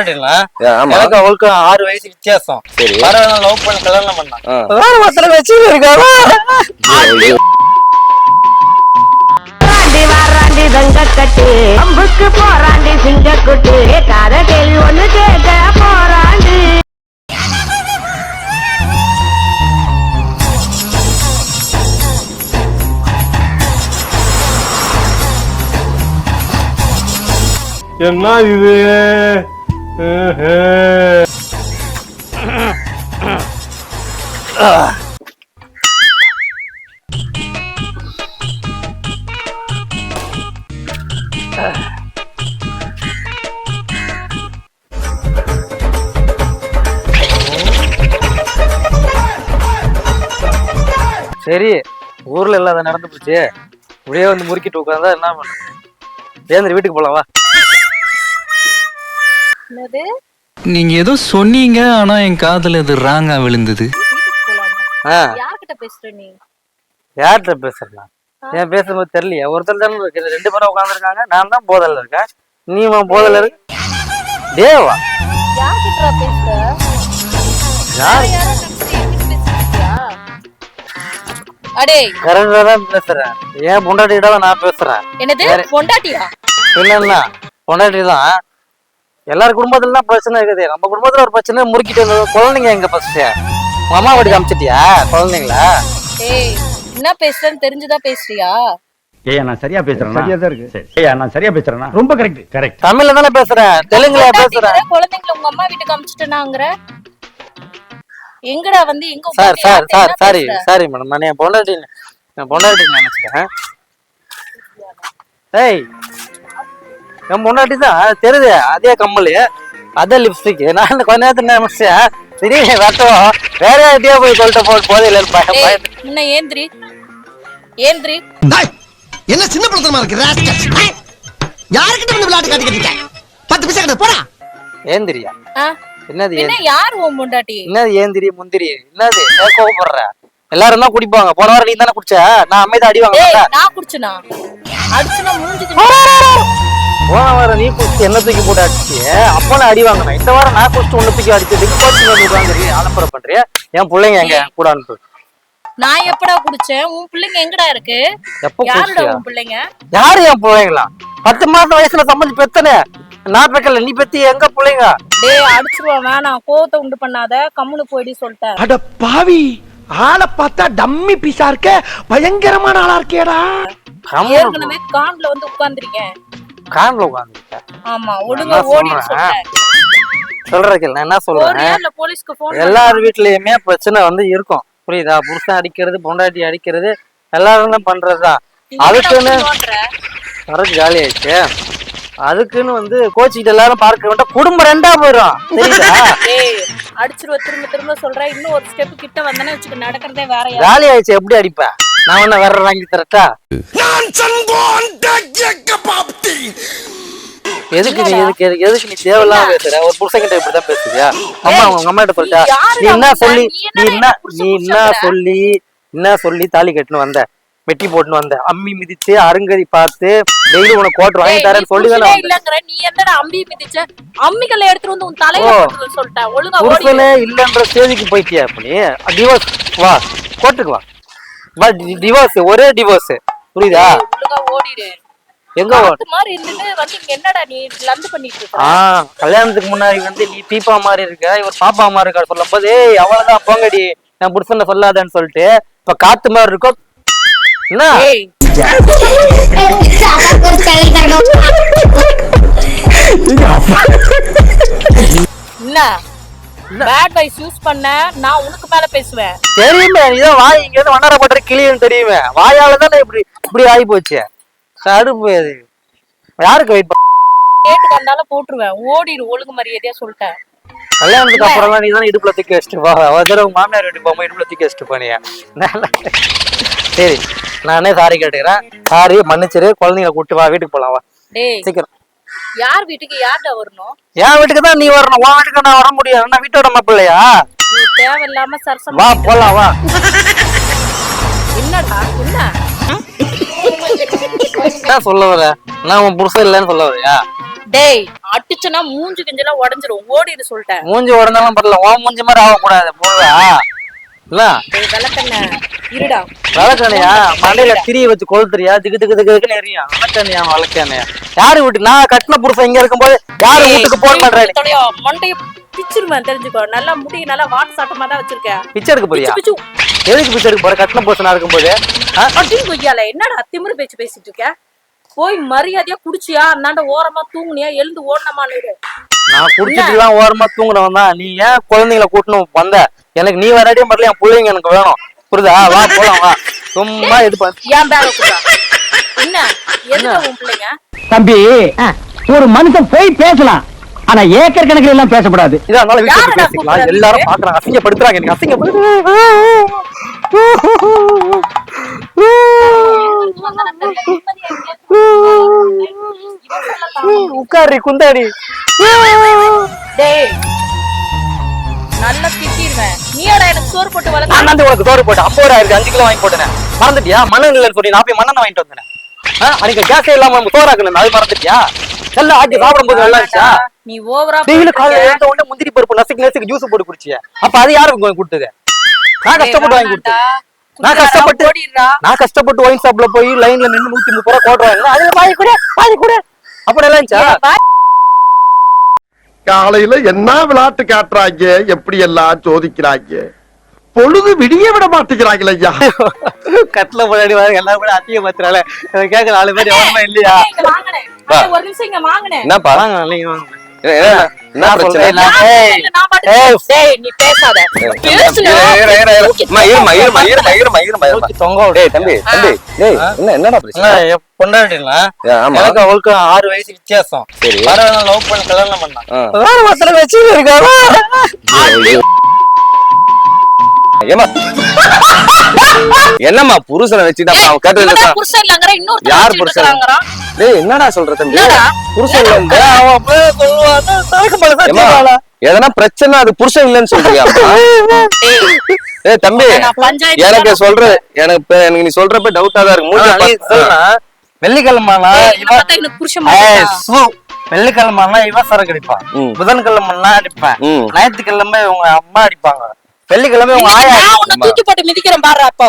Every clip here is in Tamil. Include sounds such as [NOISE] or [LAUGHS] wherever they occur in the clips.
எனக்கு அவளுக்கு ஆறு வயசு வித்தியாசம். சரி. பரவாயில்ல லவ் பண்ண கல்யாணம் பண்ணா. ஒருத்தர வச்சு இருக்காரா வாராண்டி வாராண்டி தங்கக்கட்டு அம்புக்கு போராண்டி சிங்கக்குட்டு. காத கேள்வி ஒண்ணு கேட்க போராண்டி என்ன இது? சரி ஊர்ல இல்லாத நடந்து போச்சு. இப்படியே வந்து முறுக்கிட்டு உட்காந்தா என்ன பண்ணுறது ஏந்திரி வீட்டுக்கு போலாம் வா. என்னது? நீங்க ஏதோ சொன்னீங்க ஆனா என் காதுல இது ராங்கா விழுந்தது. ஆ. யார்கிட்ட பேசுற நீ? யார்கிட்ட பேசுறேன் ஏன் பேசும்போது தெரியலையா. ஒருத்தர் தானே இருக்கு. ரெண்டு பேரும் உட்காந்துருக்காங்க நான் தான் போதல்ல இருக்கேன். நீ உன் போதல்ல இருக்க தேவா யார்கிட்ட பேசுற? யார் அடே கரெக்டா தான் பேசுறேன். ஏன் பொண்டாட்டிகிட்ட தான் நான் பேசுறேன்? என்னது? பொண்டாட்டி தான். எல்லார் குடும்பத்துல தான் பிரச்சனை இருக்குது. நம்ம குடும்பத்துல ஒரு பிரச்சனை முறுக்கிட்டு வந்தது குழந்தைங்க எங்க ஃபர்ஸ்ட் உங்க அம்மா வீட்டுக்கு அமிச்சிட்டியா? குழந்தைங்களா? ஏய் என்ன பேசுறேன்னு தெரிஞ்சுதான் பேசுறியா? ஏய்யா நான் சரியா பேசுறேன்? சரியா தான் இருக்கு ஏய்யா நான் சரியா பேசுறேனா? ரொம்ப கரெக்ட் கரெக்ட் தமிழ்ல தானே பேசுறேன் தெலுங்குல பேசுறேன் குழந்தைங்களை உங்க அம்மா வீட்டுக்கு அமிச்சிட்டேனாங்கிற. எங்கடா வந்து எங்க sir sir sir sorry? Sorry madam நான் என் பொண்டாட்டி பொண்டாட்டி நினைச்சிட்டேன் ஏய் என் பொண்டாட்டி தான் தெரியுது அதே கம்மல் அதே லிப்ஸ்டிக் நான் கொஞ்ச நேரத்துல நினைச்சேன் சரி வெட்டம் வேற யார்கிட்டயே போய் சொல்லிட்டு போ போதையில பயம் டேய், பயம் முன்ன ஏந்திரி? ஏந்திரி? என்ன சின்ன படத்தனமா இருக்கு யாருக்கிட்ட வந்து விளையாட்டு காட்டிக்கிட்டு பத்து பைசா கிட்ட போடா. ஏந்திரியா? ஆ, என்னது என்ன? யார் உன் பொண்டாட்டி? என்னது ஏந்திரி முந்திரி? என்னது? கோவப்படுற? எல்லாரும் தான் குடிப்பாங்க. போன வாரம் நீ தானே குடிச்ச? நான் அமைதி அடி வாங்க நான் குடிச்சனா? அடிச்சுனா முடிஞ்சுது போன வாரம் நீ குடிச்சு என்ன தூக்கி போட்டு அடிச்சு அப்போ நான் அடி வாங்கினேன். இந்த வாரம் நான் குடிச்சு ஒண்ணு தூக்கி அடிச்சதுக்கு கோச்சு வந்து உட்காந்துருக்கீங்க அலப்பற பண்றியா என் பிள்ளைங்க எங்க? கூட அனுப்பு நான் எப்படா குடிச்சேன்? உன் பிள்ளைங்க எங்கடா இருக்கு? எப்போ யாருடா உன் பிள்ளைங்க? யாரு என் பிள்ளைங்களா? பத்து மாசம் வயசுல சம்மந்தி பெத்தனே. நான் பெக்கல. நீ பெத்தி எங்க பிள்ளைங்க? டேய் அடிச்சிருவான் வேணாம். கோவத்தை உண்டு பண்ணாத. கம்முனு போயிடி சொல்லிட்டேன். அட பாவி. ஆளை பார்த்தா டம்மி பீஸா இருக்க. பயங்கரமான ஆளா இருக்கேடா. ஏற்கனவே கான்ல வந்து உட்கார்ந்திருக்கேன். கான்ல உட்காந்துருக்க ஆமா ஒழுங்கா நான் ஓடி என்ன சொல்றேன்? எல்லார் வீட்லயுமே பிரச்சனை வந்து இருக்கும். புரியுதா? புருஷன் அடிக்கிறது பொண்டாட்டி அடிக்கிறது எல்லாரும் தான் பண்றதுதான் அதுக்குன்னு சரக்கு காலி ஆயிடுச்சு. அதுக்குன்னு வந்து கோச்சிக்கிட்டு எல்லாரும் பார்க்க வேண்டாம். குடும்பம் ரெண்டா போயிடும் [LAUGHS] அடிச்சிருவ. திரும்ப திரும்ப சொல்றேன். இன்னும் ஒரு ஸ்டெப் கிட்ட வந்தேன்னு வச்சுக்க நடக்கிறதே வேற காலி ஆயிடுச்சு. எப்படி அடிப்பேன்? நான் என்ன வேற வாங்கி தரட்டா? நான் சன்போன் பாப்தி. எதுக்கு நீ எதுக்கு எதுக்கு எதுக்கு நீ தேவையில்லாம பேசுற? ஒரு புருஷன் கிட்ட இப்படிதான் பேசுறியா அம்மா உங்க அம்மா கிட்ட சொல்லிட்டா? நீ என்ன? சொல்லி நீ என்ன நீ என்ன? சொல்லி என்ன சொல்லி தாலி கட்டுன்னு வந்த? வெட்டி போட்டுன்னு வந்த? அம்மி மிதிச்சு அருங்கதி பார்த்து டெய்லி உனக்கு கோட் வாங்கி நீ சொல்லி தானே. இல்லங்கற நீ என்னடா அம்பி மிதிச்ச? அம்மிக்கல்ல எடுத்துட்டு வந்து உன் தலையில சொல்லிட்டேன் ஒழுங்கா இல்லன்ற ஸ்டேஜுக்கு போயிட்டியா இப்ப நீ? டிவோர்ஸ் வா கோர்ட்டுக்கு வா. வா டிவோர்ஸ் ஒரே டிவோர்ஸ் புரியுதா? எங்க மாதிரி இருந்துட்டு வந்து இங்க என்னடா நீ லந்து பண்ணிட்டு இருக்க? ஆ கல்யாணத்துக்கு முன்னாடி வந்து நீ பீப்பா மாதிரி இருக்க இவர் பாப்பா மாதிரி இருக்காரு சொல்லும் போது ஏய் அவ்வளவுதான் போங்கடி நான் புருஷனை சொல்லாதேன்னு சொல்லிட்டு இப்ப காத்து மாதிரி இருக்கும் என்ன? பேட் வைஸ் யூஸ் பண்ண நான் உனக்கு மேல பேசுவேன். தெரியுமே நீதான் வாய் இங்க இருந்து வண்ணார போட்டுற கிளியும் தெரியுமே. வாயால தானே இப்படி இப்படி ஆகி போச்சு. கடுப்பு அது. யாருக்கு வெயிட் கேட்டு வந்தால போட்டுருவேன். ஓடிடு ஒழுங்கு மரியாதையா சொல்லிட்டேன். கல்யாணத்துக்கு அப்புறம் நீ தானே இடுப்புல தூக்கி வச்சுட்டு வா. ஒரு மாமியார் வீட்டுக்கு போகும்போது இடுப்புல தூக்கி வச்சுட்டு போனியா? சரி நானே சாரி கேட்டுக்கிறேன். சாரி மன்னிச்சிரு. குழந்தைங்களை கூட்டு வா வீட்டுக்கு போலாம் வா. சீக்கிரம். யார் வீட்டுக்கு யார்டா வரணும்? என் வீட்டுக்கு தான் நீ வரணும். உன் வீட்டுக்கு நான் வர முடியாது. நான் வீட்டோட மாப்பிள்ளையா? நீ தேவையில்லாம சரசம் வா போலாம் வா. என்னடா என்ன? என்ன சொல்ல வர? நான் உன் புருஷன் இல்லைன்னு சொல்ல வரையா? டேய் அடிச்சனா மூஞ்சி கிஞ்செல்லாம் உடஞ்சிரும். ஓடிடு சொல்லிட்டேன். மூஞ்சி உடந்தாலும் பரல உன் மூஞ்சி மாதிரி ஆகக்கூடாது. போடுவா இல்ல. டேய் விளக்கண்ண இருடா. வழக்கணையா மண்டையில திரிய வச்சு கொளுத்துறியா? திக்கு திக்கு திக்கு திக்குன்னு எரியும் வழக்கணையா வழக்கணையா யாரு வீட்டு நான் கட்டின புருஷன் இங்க இருக்கும்போது யாரு வீட்டுக்கு போன் பண்றேன் மண்டைய பிச்சிருவேன் தெரிஞ்சுக்கோ. நல்லா முடி நல்லா வாட்டு சாட்டமா தான் வச்சிருக்கேன். பிச்சை எடுக்க போறியா? எதுக்கு பிச்சை எடுக்க போற? கட்டின புருஷனா இருக்கும்போது? அப்படின்னு கொய்யால என்னடா திமிரு பேச்சு பேசிட்டு இருக்க? போய் மரியாதையா குடிச்சியா? அந்தாண்ட ஓரமா தூங்குனியா? எழுந்து ஓடனமான்னு நான் குடிச்சிட்டு ஓரமா தூங்குறவன் தான் நீ ஏன் குழந்தைங்களை கூட்டணும் வந்த? எனக்கு நீ வராட்டியும் பரல என் பிள்ளைங்க எனக்கு வேணும். புரியுதா? வா போலாம் வா. சும்மா இது பண்ண தம்பி ஒரு மனுஷன் போய் பேசலாம். ஆனா ஏக்கர் கணக்கில் எல்லாம் பேசக்கூடாது. இதா இருந்தாலும் வீட்டுல யாருடா போய் பேசிக்கலாம்? எல்லாரும் பாக்குறாங்க அசிங்கப்படுத்துறாங்க. எனக்கு அசிங்கப்படுத்து உட்காரி குந்தாடி. டேய் நல்லா திட்டிடுவேன் நீயாடா எனக்கு சோறு போட்டு நான் வளர்க்க வந்து உனக்கு அப்போ ஒரு ஆயிருக்கு அஞ்சு கிலோ வாங்கி போட்டேன் மறந்துட்டியா? மண்ணெண்ணெய் இல்லைன்னு சொல்லி நான் போய் மண்ணெண்ணெய் வாங்கிட்டு வந்தேன். அன்னைக்கு கேஸே இல்லாம சோறாக்கணும் அது மறந்துட்டியா? எல்லாம் நல்லா இருந்துச்சா? நீ ஓவரா டெய்லி காலையில எழுந்த உடனே முந்திரி பருப்பு நசுக்கு நசுக்கு ஜூஸ் போட்டு குடிச்சிய. அப்ப அது யாருக்கு கொடுத்தது? நான் கஷ்டப்பட்டு வாங்கி கொடுத்தேன். நான் கஷ்டப்பட்டு நான் கஷ்டப்பட்டு ஒயின் ஷாப்ல போய் லைன்ல நின்னு நூத்தி முப்பது ரூபா கோட் வாங்கினா அது வாங்கி கூட வாங்கி கூட. அப்ப நல்லா இருந்துச்சா? காலையில என்ன விளையாட்டு காட்டுறாங்க? எப்படி எல்லாம் சோதிக்கிறாங்க? பொழுது விடிய விட மாட்டேங்கிறாங்களே ஐயா. கட்டில முன்னாடி வாங்க எல்லாரும் கூட அதிக மாத்திரால கேட்க நாலு பேர் இல்லையா? ஒரு நிமிஷம் இங்க வாங்கினேன் என்னப்பா? வாங்க நீங்க வாங்க. அவளுக்கு ஆறு வயசு வித்தியாசம் லவ் பண்ணி கல்யாணம் பண்ணா. வேற ஒருத்தர வச்சு இருக்காரா ஐயோ. என்னம்மா புருஷனை வச்சுட்டு அவன் கேட்டதுல புருஷன் இல்லங்கற யார் புருஷன்? டேய் என்னடா சொல்ற தம்பி? என்னடா? புருஷன் அவன் பல எதனா பிரச்சனை அது புருஷன் இல்லைன்னு சொல்றியா ஏய் தம்பி எனக்கு. சொல்ற எனக்கு எனக்கு நீ சொல்றப்ப டவுட்டா தான் இருக்கு. மூஞ்ச வெள்ளிக்கிழமைனா டேய், இவன். வெள்ளிக்கிழமைனா இவன் சரக்கு அடிப்பான் ம். புதன்கிழமை நான் அடிப்பேன். ஞாயிற்றுக்கிழமை உங்க அம்மா அடிப்பாங்க. வெள்ளிக்கிழமை உங்க ஆயா நான் உன்னை தூக்கி போட்டு மிதிக்கிறேன் பாரு அப்போ.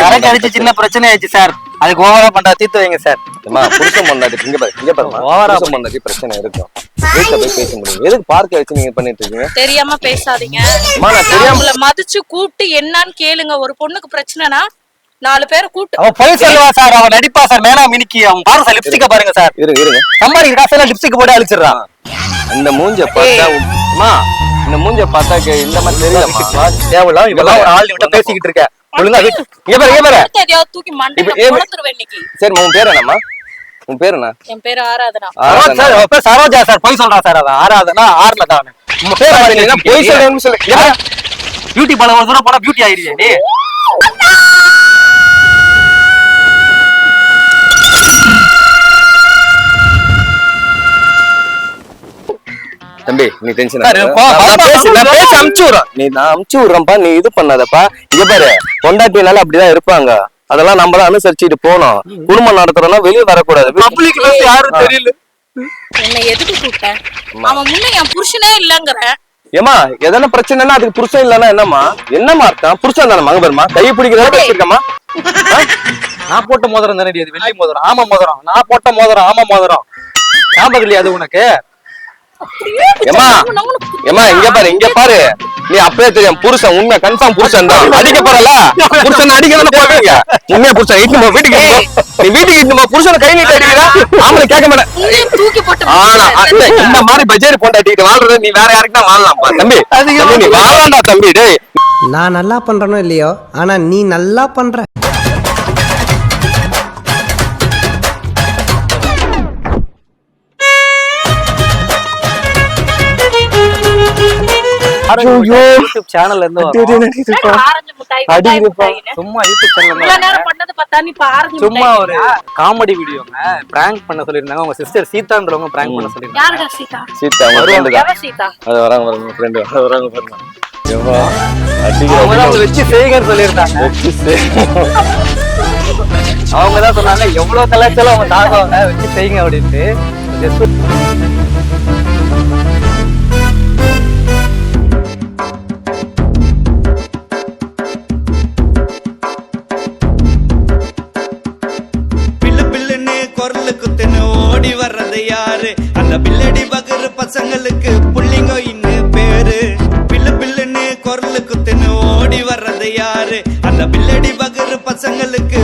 சரக்கு அடிச்சு சின்ன பிரச்சனை ஆயிடுச்சு சார். அதுக்கு ஓவரா பண்றா தீர்த்து வைங்க சார். ஏம்மா, புருஷன் இங்க பாரு இங்க பாருமா ஓவரா பொண்டாட்டி பிரச்சனை இருக்கும். வீட்டுல போய் பேச முடியும். எதுக்கு பார்க்க வச்சு நீங்க பண்ணிட்டு இருக்கீங்க? தெரியாம பேசாதீங்க. அம்மா, நான் நான் தெரியாம உங்களை மதிச்சு கூப்பிட்டு என்னன்னு கேளுங்க. ஒரு பொண்ணுக்கு பிரச்சனைனா நாலு பேரை கூப்பிட்டு அவன் பொய் சொல்லுவா சார். அவன் நடிப்பா சார். மேனா மினிக்கி. அவன் பாருங்க சார் லிப்ஸ்டிக்க பாருங்க சார். இருங்க இருங்க சம்பாதிக்கிற காசெல்லாம் லிப்ஸ்டிக் போட்டு அழிச்சிடுறான் இந்த மூஞ்ச பார்த்தா அம்மா இந்த மூஞ்ச பார்த்தா கே- இந்த மாதிரி தெரியலம்மா. தேவையில்லாம் இவெல்லாம் ஒரு ஆள் விட்ட பேசிக்கிட்டு இருக்க ஒழுங்கா இங்க பாரு இங்க பாரு. அடுத்து எதையாவது தூக்கி மண்டையில இப்ப ஏன் கொளுத்துருவேன் இன்னைக்கு. சரி உன் பேர் என்னம்மா? உன் பேர் என்ன? என் பேரு ஆராதனா. சரோஜ் சார் அவன் பேர் சரோஜா சார். பொய் சொல்றான் சார் அவன் ஆறாவதுனா ஆறுல தான். அவன். உங்க பேர் என்ன? பொய் சொல்றேன்னு சொல்லு. பியூட்டி பார்லர் ஒரு தூரம் போனா பியூட்டி ஆயிடுச்சு நீ தம்பி நீ டென்ஷன் சார், ஆகாத. போ, நான் போ, பேசி போ, நான் போ. பேசி அமுச்சு விடுறேன். நீ நான் அமுச்சு விடுறேன்ப்பா நீ இது பண்ணாதப்பா. இங்க பாரு பொண்டாட்டினால அப்படிதான் இருப்பாங்க. அதெல்லாம் நம்ம தான் அனுசரிச்சுட்டு போனோம் குடும்பம் நடத்துறோம்னா வெளியே வரக்கூடாது. பப்ளிக் யாரும் தெரியல. என்னை எதுக்கு கூப்பிட்டேன் அவன் முன்ன என் புருஷனே இல்லங்கறேன் ஏமா எதனா பிரச்சனைனா அதுக்கு புருஷன் இல்லைன்னா என்னம்மா? என்னம்மா அர்த்தம்? புருஷன் தானே பெருமா? கையை பிடிக்கிறதா பேசிருக்கமா நான் போட்ட மோதிரம் தானே அது? வெள்ளி மோதிரம். ஆமா மோதிரம். நான் போட்ட மோதிரம் ஆமா மோதிரம். ஞாபகம் இல்லையா அது உனக்கு? ஏமா ஏமா இங்க பாரு இங்க பாரு. நீ அப்பவே தெரியும் புருஷன் உண்மை கன்ஃபார்ம் புருஷன் தான். அடிக்க போறல புருஷன் அடிக்க தானே போவீங்க உண்மையா புருஷன் இட்டு போ வீட்டுக்கு இட்டுன்னு போ. நீ வீட்டுக்கு இட்டு புருஷனை கை நீட்டி அடிக்கிறா? கேட்க மாட்டேன். போட்டு ஆனா இந்த மாதிரி பஜாரி பொண்டாட்டிட்டு வாழ்றது நீ வேற யாருக்குன்னா வாழலாம்ப்பா தம்பி. தம்பி, நீ வாழாண்டா தம்பி டேய். நான் நல்லா பண்றேனோ இல்லையோ? ஆனா நீ நல்லா பண்ற. யூடியூப் சேனல்ல இருந்து. சும்மா யூடியூப் ஆரஞ்சு சும்மா ஒரு காமெடி வீடியோங்க பிராங்க் பண்ண சொல்லிருந்தாங்க உங்க சிஸ்டர் சீதான்றவங்க பிராங்க் பண்ண சொல்லிருந்தாங்க சீதா? சீதா அது வராங்க வராங்க ஃப்ரெண்ட் வராங்க பாருங்க. எவ்வளோ அவங்க தான் அடிக்கிற அவங்க வச்சு செய்யுங்கன்னு சொல்லியிருந்தாங்க. வச்சு சே- அவங்க தான் சொன்னாங்க எவ்வளவு கலாச்சாரம் அவங்க தாங்குவாங்க வச்சு செய்யுங்க அப்படின்ட்டு. பசங்களுக்கு